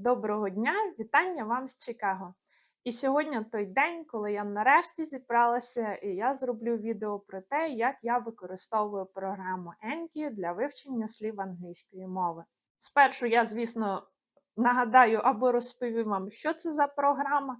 Доброго дня, вітання вам з Чикаго. І сьогодні той день, коли я нарешті зібралася, і я зроблю відео про те, як я використовую програму Enki для вивчення слів англійської мови. Спершу я, звісно, нагадаю або розповім вам, що це за програма,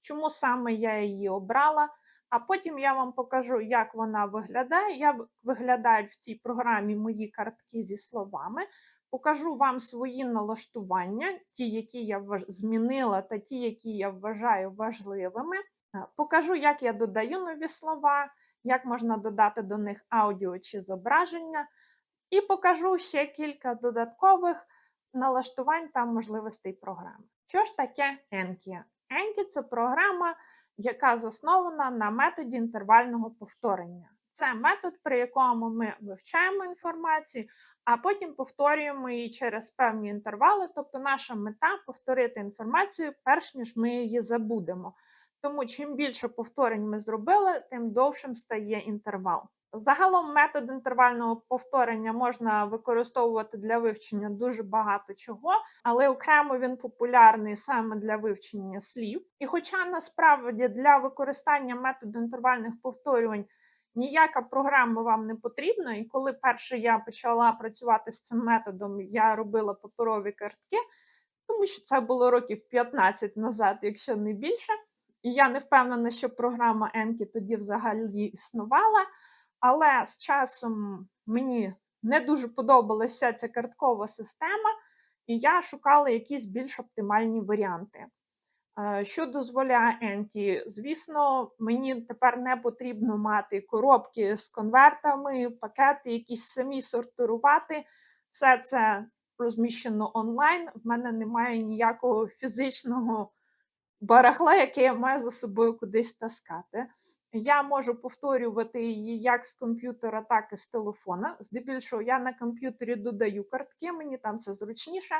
чому саме я її обрала. А потім я вам покажу, як вона виглядає, як виглядають в цій програмі мої картки зі словами. Покажу вам свої налаштування, ті, які я змінила, та ті, які я вважаю важливими. Е, Покажу, як я додаю нові слова, як можна додати до них аудіо чи зображення, і покажу ще кілька додаткових налаштувань та можливостей програми. Що ж таке Enki? Enki – це програма, яка заснована на методі інтервального повторення. Це метод, при якому ми вивчаємо інформацію, а потім повторюємо її через певні інтервали. Тобто, наша мета повторити інформацію, перш ніж ми її забудемо. Тому чим більше повторень ми зробили, тим довшим стає інтервал. Загалом метод інтервального повторення можна використовувати для вивчення дуже багато чого, але окремо він популярний саме для вивчення слів. І хоча насправді для використання методу інтервальних повторювань ніяка програма вам не потрібна. І коли перше я почала працювати з цим методом, я робила паперові картки, тому що це було років 15 назад, якщо не більше. І я не впевнена, що програма Enki тоді взагалі існувала. Але з часом мені не дуже подобалася вся ця карткова система, і я шукала якісь більш оптимальні варіанти. Е, Що дозволяє Enki? Звісно, мені тепер не потрібно мати коробки з конвертами, пакети, якісь самі сортувати. Все це розміщено онлайн. В мене немає ніякого фізичного барахла, яке я маю за собою кудись таскати. Я можу повторювати її як з комп'ютера, так і з телефона. Здебільшого я на комп'ютері додаю картки, мені там це зручніше.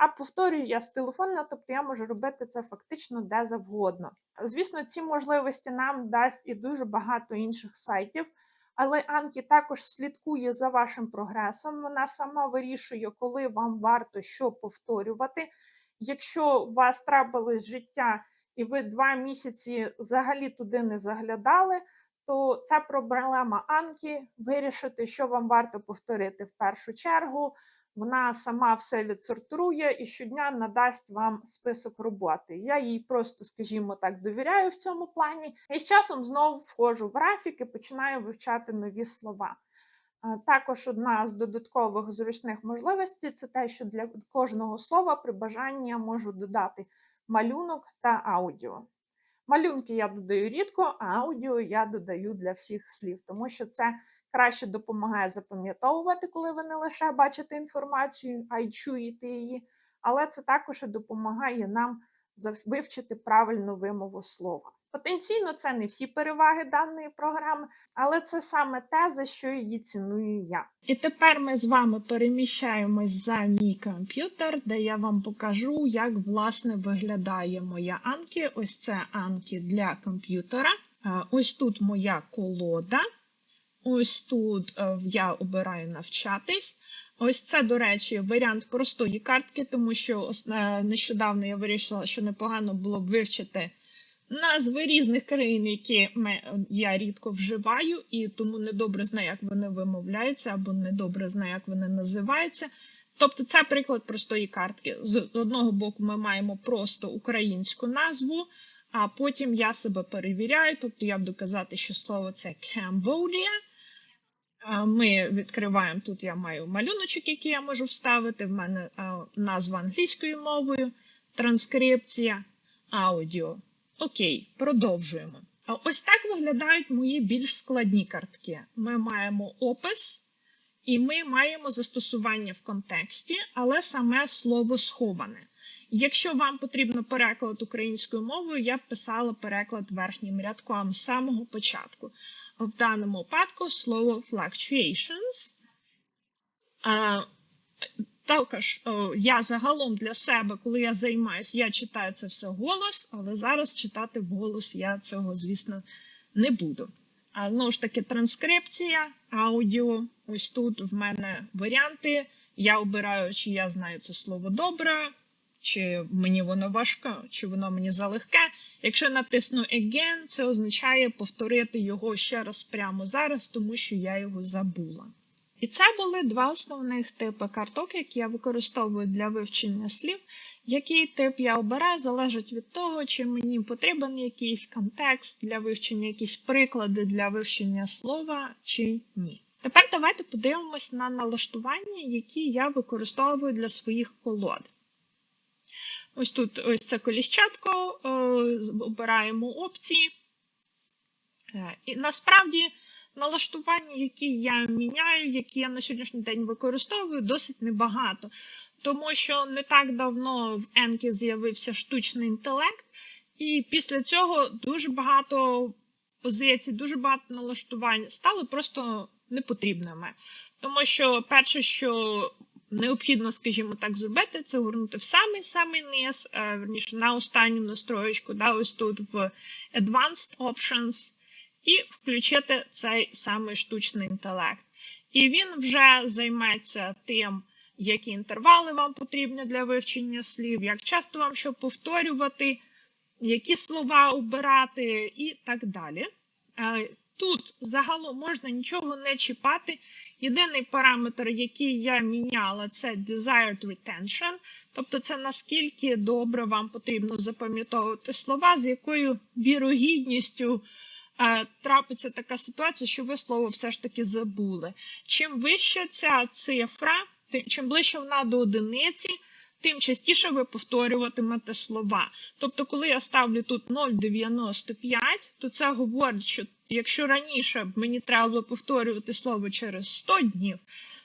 А повторюю я з телефона, тобто я можу робити це фактично де завгодно. Звісно, ці можливості нам дасть і дуже багато інших сайтів. Але Анкі також слідкує за вашим прогресом. Вона сама вирішує, коли вам варто що повторювати. Якщо у вас трапилось життя, і ви два місяці взагалі туди не заглядали, то це проблема Анкі вирішити, що вам варто повторити в першу чергу. Вона сама все відсортує і щодня надасть вам список роботи. Я їй просто, скажімо так, довіряю в цьому плані. І з часом знову входжу в графік і починаю вивчати нові слова. Також одна з додаткових зручних можливостей це те, що для кожного слова при бажанні я можу додати малюнок та аудіо. Малюнки я додаю рідко, а аудіо я додаю для всіх слів, тому що це краще допомагає запам'ятовувати, коли ви не лише бачите інформацію, а й чуєте її. Але це також допомагає нам вивчити правильну вимову слова. Потенційно, це не всі переваги даної програми, але це саме те, за що її ціную я. І тепер ми з вами переміщаємось за мій комп'ютер, де я вам покажу, як власне виглядає моя Анкі. Ось це Анкі для комп'ютера. Е, Ось тут моя колода. Ось тут е, я обираю навчатись. Ось це, до речі, варіант простої картки, тому що е, нещодавно я вирішила, що непогано було б вивчити назви різних країн, які я рідко вживаю, і тому недобре знаю, як вони вимовляються, або недобре знаю, як вони називаються. Тобто, це приклад простої картки. З одного боку, ми маємо просто українську назву, а потім я себе перевіряю, тобто я буду казати, що слово це Cambodia. Ми відкриваємо тут. Я маю малюночок, який я можу вставити. В мене назва англійською мовою, транскрипція, аудіо. Окей, продовжуємо. Ось так виглядають мої більш складні картки. Ми маємо опис, і ми маємо застосування в контексті, але саме слово сховане. Якщо вам потрібно переклад українською мовою, я б писала переклад верхнім рядком з самого початку. В даному випадку слово fluctuations. А, також о, я загалом для себе, коли я займаюся, я читаю це все голос, але зараз читати вголос я цього, звісно, не буду. А знову ж таки, транскрипція, аудіо. Ось тут в мене варіанти. Я обираю, чи я знаю це слово добре, чи мені воно важке, чи воно мені залегке. Якщо я натисну Again, це означає повторити його ще раз прямо зараз, тому що я його забула. І це були два основних типи карток, які я використовую для вивчення слів. Який тип я обираю, залежить від того, чи мені потрібен якийсь контекст для вивчення, якісь приклади для вивчення слова чи ні. Тепер давайте подивимось на налаштування, які я використовую для своїх колод. Ось тут ось це коліщатко, е, обираємо опції. Е, І насправді налаштування, які я міняю, які я на сьогоднішній день використовую, досить небагато. Тому що не так давно в Енкі з'явився штучний інтелект, і після цього дуже багато позицій, дуже багато налаштувань стали просто непотрібними. Тому що перше, що необхідно, скажімо так, зробити, це горнути в самий-самий низ, е, верніше на останню настроєчку, да, ось тут в Advanced Options, і включити цей самий штучний інтелект. І він вже займеться тим, які інтервали вам потрібні для вивчення слів, як часто вам що повторювати, які слова обирати і так далі. Тут загалом можна нічого не чіпати. Єдиний параметр, який я міняла, це desired retention, тобто це наскільки добре вам потрібно запам'ятовувати слова, з якою вірогідністю е, трапиться така ситуація, що ви слово все ж таки забули. Чим вища ця цифра, тим, чим ближче вона до одиниці, тим частіше ви повторюватимете слова. Тобто, коли я ставлю тут 0,95, то це говорить, що якщо раніше мені треба було повторювати слово через 100 днів,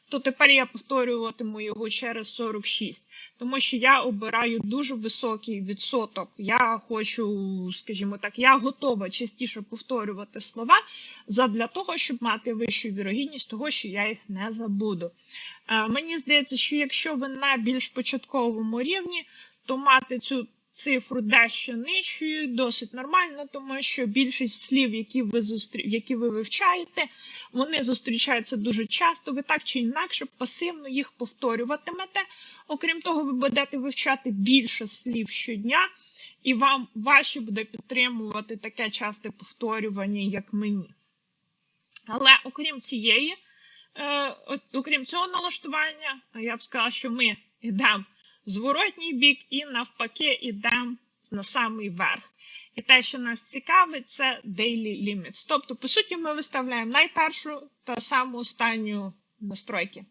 то тепер я повторюватиму його через 46, тому що я обираю дуже високий відсоток. Я хочу, скажімо так, я готова частіше повторювати слова задля того, щоб мати вищу вірогідність того, що я їх не забуду. Е, Мені здається, що якщо ви на більш початковому рівні, то мати цю цифру дещо нижчою досить нормально, тому що більшість слів, які ви зустрі... які ви вивчаєте, вони зустрічаються дуже часто. Ви так чи інакше пасивно їх повторюватимете. Окрім того, ви будете вивчати більше слів щодня, і вам важче буде підтримувати таке часте повторювання, як мені. Але окрім цієї, е, окрім цього налаштування, я б сказала, що ми йдемо зворотній бік і навпаки йдемо на самий верх. І те, що нас цікавить, це daily limits. Тобто, по суті, ми виставляємо найпершу та саму останню настройки.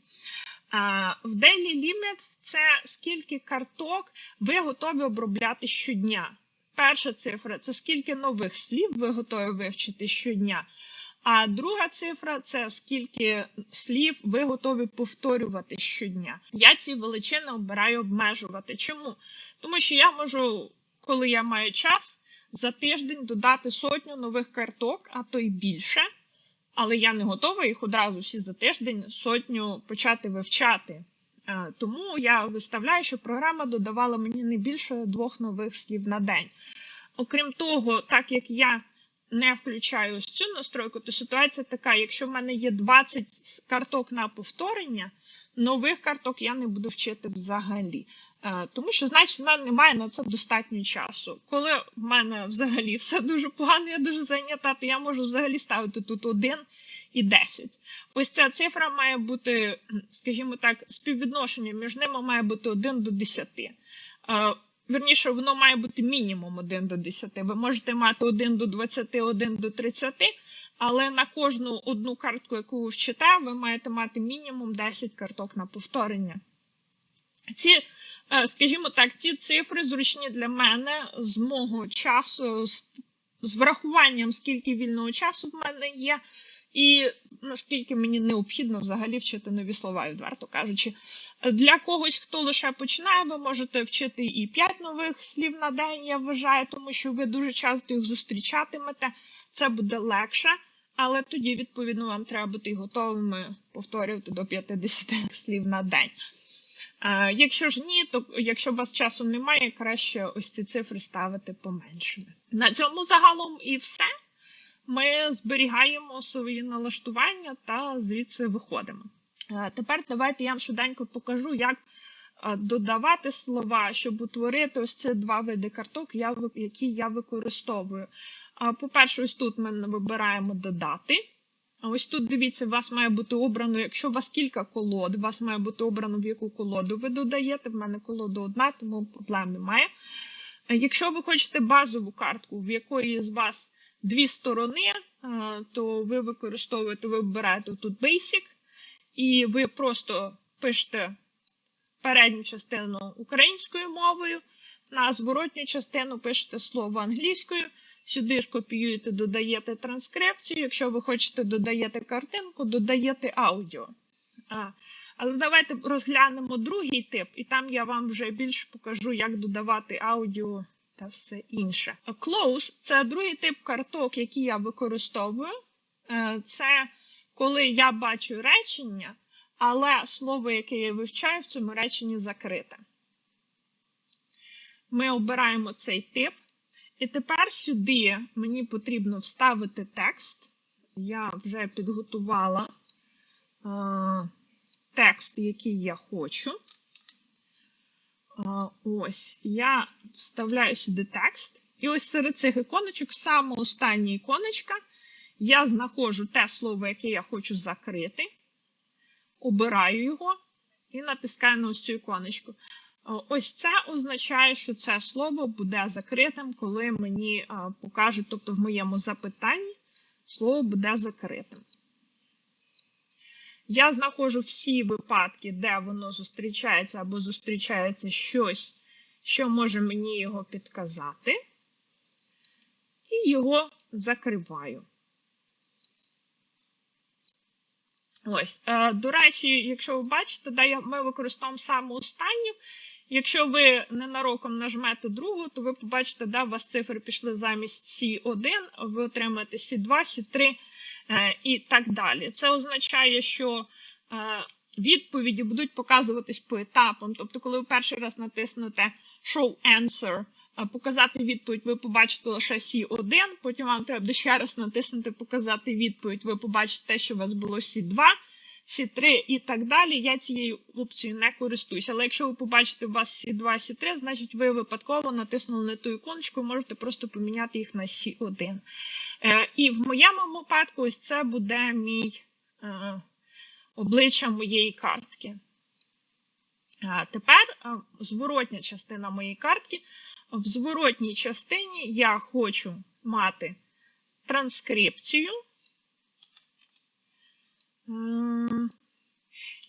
В Daily Limits це скільки карток ви готові обробляти щодня. Перша цифра це скільки нових слів ви готові вивчити щодня. А друга цифра це скільки слів ви готові повторювати щодня. Я ці величини обираю обмежувати. Чому? Тому що я можу, коли я маю час, за тиждень додати сотню нових карток, а то й більше. Але я не готова їх одразу всі за тиждень сотню почати вивчати. Тому я виставляю, що програма додавала мені не більше двох нових слів на день. Окрім того, так як я не включаю ось цю настройку, то ситуація така: якщо в мене є 20 карток на повторення, нових карток я не буду вчити взагалі. Е, Тому що, значить, в мене немає на це достатньо часу. Коли в мене взагалі все дуже погано, я дуже зайнята, то я можу взагалі ставити тут 1 і 10. Ось ця цифра має бути, скажімо так, співвідношення між ними має бути 1 до 10. Верніше, воно має бути мінімум 1 до 10. Ви можете мати 1 до 20, 1 до 30, але на кожну одну картку, яку ви вчите, ви маєте мати мінімум 10 карток на повторення. Ці, е, скажімо так, ці цифри зручні для мене з мого часу, з врахуванням, скільки вільного часу в мене є, і наскільки мені необхідно взагалі вчити нові слова, відверто кажучи. Для когось, хто лише починає, ви можете вчити і 5 нових слів на день, я вважаю, тому що ви дуже часто їх зустрічатимете. Це буде легше, але тоді, відповідно, вам треба бути готовими повторювати до 50 слів на день. Якщо ж ні, то якщо у вас часу немає, краще ось ці цифри ставити поменшими. На цьому загалом і все. Ми зберігаємо свої налаштування та звідси виходимо. Е, Тепер давайте я вам швиденько покажу, як додавати слова, щоб утворити ось ці два види карток, які я використовую. По-перше, ось тут ми вибираємо додати. А ось тут дивіться, у вас має бути обрано, якщо у вас кілька колод, у вас має бути обрано, в яку колоду ви додаєте. В мене колода одна, тому проблем немає. Якщо ви хочете базову картку, в якої з вас дві сторони, то ви використовуєте, ви вибираєте тут Basic, і ви просто пишете передню частину українською мовою, на зворотню частину пишете слово англійською. Сюди ж копіюєте, додаєте транскрипцію. Якщо ви хочете додаєте картинку, додаєте аудіо. А, але давайте розглянемо другий тип, і там я вам вже більше покажу, як додавати аудіо та все інше. Close це другий тип карток, які я використовую. Е, Це коли я бачу речення, але слово, яке я вивчаю, в цьому реченні закрите. Ми обираємо цей тип. І тепер сюди мені потрібно вставити текст. Я вже підготувала е, текст, який я хочу. Е, ось, я вставляю сюди текст. І ось серед цих іконочок, саме остання іконочка, я знаходжу те слово, яке я хочу закрити, обираю його і натискаю на ось цю іконочку. Ось це означає, що це слово буде закритим, коли мені покажуть, тобто в моєму запитанні слово буде закритим. Я знаходжу всі випадки, де воно зустрічається або зустрічається щось, що може мені його підказати, і його закриваю. Ось, е, до речі, якщо ви бачите, де я- ми використовуємо саме останню. Якщо ви ненароком нажмете другу, то ви побачите, де у вас цифри пішли замість C1, ви отримаєте C2, C3 е, і так далі. Це означає, що е, відповіді будуть показуватись по етапам. Тобто, коли ви перший раз натиснете Show Answer, показати відповідь, ви побачите лише C1, потім вам треба ще раз натиснути Показати відповідь, ви побачите те, що у вас було C2. C3 і так далі, я цією опцією не користуюся. Але якщо ви побачите у вас C2, C3, значить ви випадково натиснули на ту іконочку, і можете просто поміняти їх на C1. Е, і в моєму випадку, ось це буде мій е, обличчя моєї картки. Тепер е, зворотня частина моєї картки. В зворотній частині я хочу мати транскрипцію.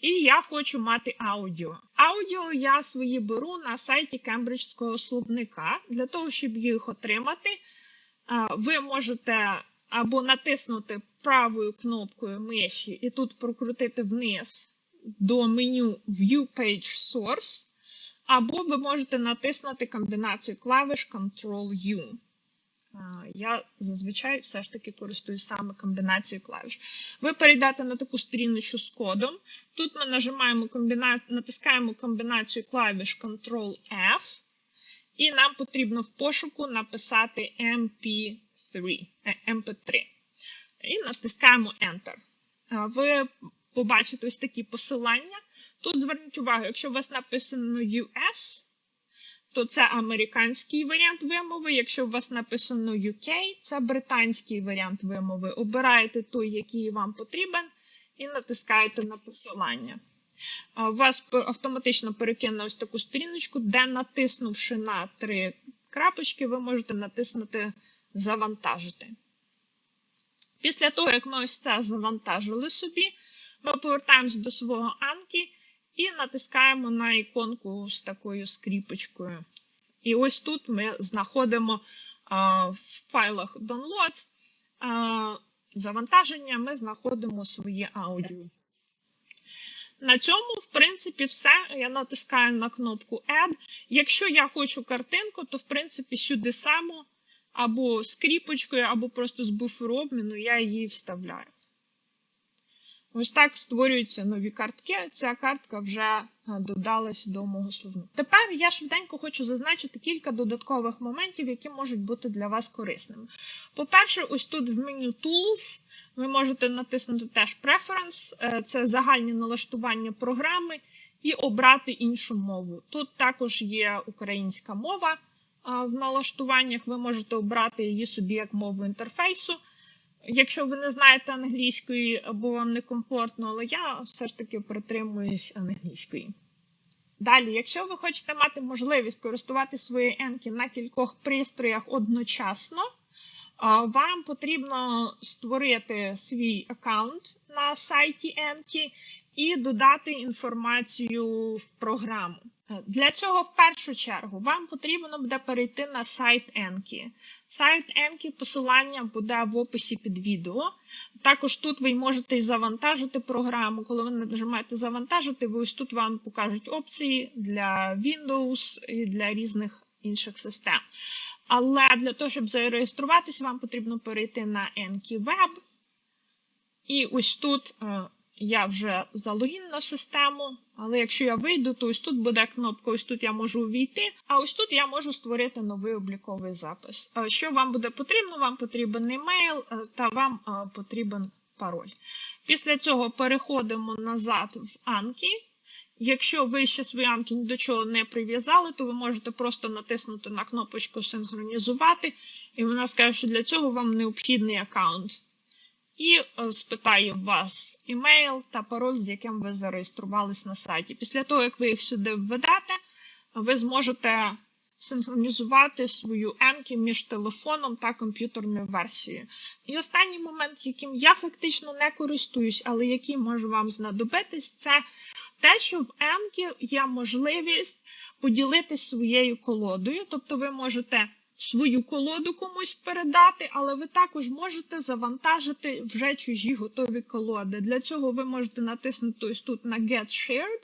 І я хочу мати аудіо. Аудіо я свої беру на сайті Кембриджського словника. Для того, щоб їх отримати, ви можете або натиснути правою кнопкою миші і тут прокрутити вниз до меню View Page Source, або ви можете натиснути комбінацію клавиш Ctrl-U. Я зазвичай все ж таки користуюсь саме комбінацією клавіш. Ви перейдете на таку сторіночку з кодом. Тут ми нажимаємо комбіна... натискаємо комбінацію клавіш Ctrl-F, і нам потрібно в пошуку написати MP3. е, MP3. І натискаємо Enter. Ви побачите ось такі посилання. Тут зверніть увагу, якщо у вас написано US, то це американський варіант вимови. Якщо у вас написано UK, це британський варіант вимови. Обираєте той, який вам потрібен, і натискаєте на посилання. У вас автоматично перекине ось таку сторіночку, де натиснувши на три крапочки, ви можете натиснути Завантажити. Після того, як ми ось це завантажили собі, ми повертаємось до свого Анки і натискаємо на іконку з такою скріпочкою. І ось тут ми знаходимо а, в файлах Downloads а, завантаження, ми знаходимо своє аудіо. На цьому, в принципі, все. Я натискаю на кнопку Add. Якщо я хочу картинку, то в принципі сюди само або скріпочкою, або просто з буферу обміну я її вставляю. Ось так створюються нові картки. Ця картка вже е, додалась до мого словника. Тепер я швиденько хочу зазначити кілька додаткових моментів, які можуть бути для вас корисними. По-перше, ось тут в меню Tools ви можете натиснути теж Preference, е, це загальні налаштування програми, і обрати іншу мову. Тут також є українська мова в налаштуваннях. Ви можете обрати її собі як мову інтерфейсу. Якщо ви не знаєте англійської або вам некомфортно, але я все ж таки притримуюсь англійської. Далі, якщо ви хочете мати можливість користувати своєю Енкі на кількох пристроях одночасно, вам потрібно створити свій аккаунт на сайті Enki і додати інформацію в програму. Для цього в першу чергу вам потрібно буде перейти на сайт Enki. Сайт Enki, посилання буде в описі під відео. Також тут ви можете завантажити програму. Коли ви нажимаєте завантажити, ви ось тут вам покажуть опції для Windows і для різних інших систем. Але для того, щоб зареєструватися, вам потрібно перейти на Enki Web. І ось тут е, я вже залогінна систему. Але якщо я вийду, то ось тут буде кнопка, ось тут я можу увійти, а ось тут я можу створити новий обліковий запис. Е, Що вам буде потрібно? Вам потрібен емейл е, та вам е, потрібен пароль. Після цього переходимо назад в Anki. Якщо ви ще свої Anki ні до чого не прив'язали, то ви можете просто натиснути на кнопочку Синхронізувати, і вона скаже, що для цього вам необхідний аккаунт. І е, спитає вас імейл та пароль, з яким ви зареєструвались на сайті. Після того, як ви їх сюди введете, ви зможете синхронізувати свою Енкі між телефоном та комп'ютерною версією. І останній момент, яким я фактично не користуюсь, але який може вам знадобитись, це те, що в Енкі є можливість поділитись своєю колодою. Тобто ви можете свою колоду комусь передати, але ви також можете завантажити вже чужі готові колоди. Для цього ви можете натиснути ось тут на Get Shared,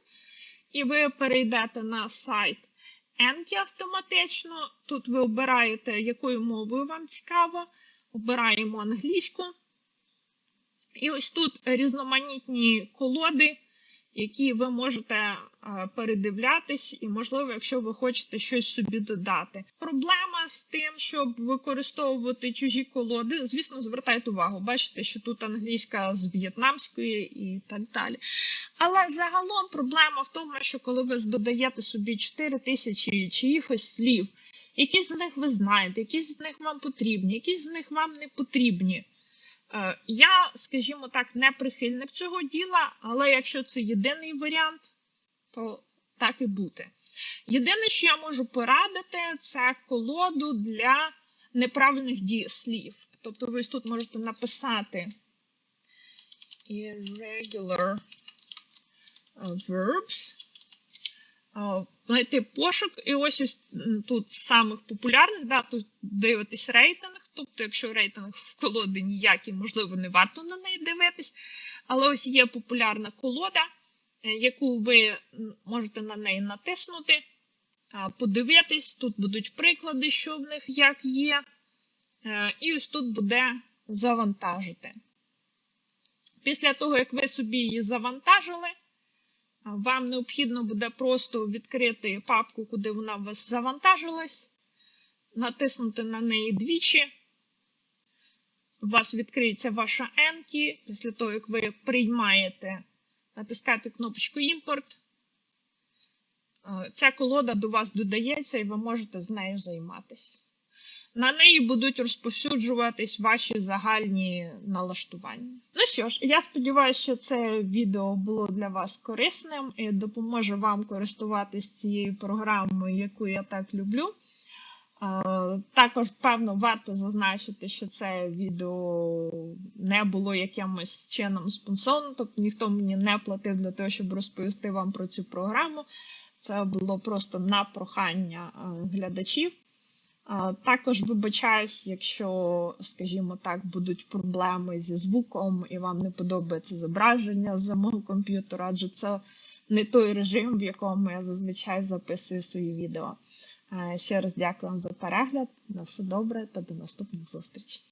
і ви перейдете на сайт Enki автоматично. Тут ви обираєте, якою мовою вам цікаво. Обираємо англійську. І ось тут різноманітні колоди, які ви можете е, передивлятись, і, можливо, якщо ви хочете щось собі додати. Проблема з тим, щоб використовувати чужі колоди, звісно, звертайте увагу. Бачите, що тут англійська з в'єтнамської і так далі. Але загалом проблема в тому, що коли ви додаєте собі 4 тисячі чиїхось слів, які з них ви знаєте, які з них вам потрібні, які з них вам не потрібні. Е, Я, скажімо так, не прихильник цього діла, але якщо це єдиний варіант, то так і бути. Єдине, що я можу порадити, це колоду для неправильних дієслів. Тобто ви тут можете написати irregular verbs, знайти пошук, і ось ось тут самих популярних, да, тут дивитись рейтинг. Тобто, якщо рейтинг в колоди ніякий, можливо, не варто на неї дивитись. Але ось є популярна колода, е, яку ви можете на неї натиснути, подивитись. Тут будуть приклади, що в них як є. Е, І ось тут буде завантажити. Після того, як ви собі її завантажили, вам необхідно буде просто відкрити папку, куди вона у вас завантажилась, натиснути на неї двічі. У вас відкриється ваша Enki. Після того, як ви приймаєте, натискаєте кнопочку Імпорт. Ця колода до вас додається, і ви можете з нею займатися. На неї будуть розповсюджуватись ваші загальні налаштування. Ну що ж, я сподіваюся, що це відео було для вас корисним і допоможе вам користуватись цією програмою, яку я так люблю. Е, Також, певно, варто зазначити, що це відео не було якимось чином спонсором, тобто ніхто мені не платив для того, щоб розповісти вам про цю програму. Це було просто на прохання е, глядачів. Також вибачаюсь, якщо, скажімо так, будуть проблеми зі звуком і вам не подобається зображення з мого комп'ютера, адже це не той режим, в якому я зазвичай записую свої відео. Е, Ще раз дякую вам за перегляд. На все добре та до наступних зустрічей.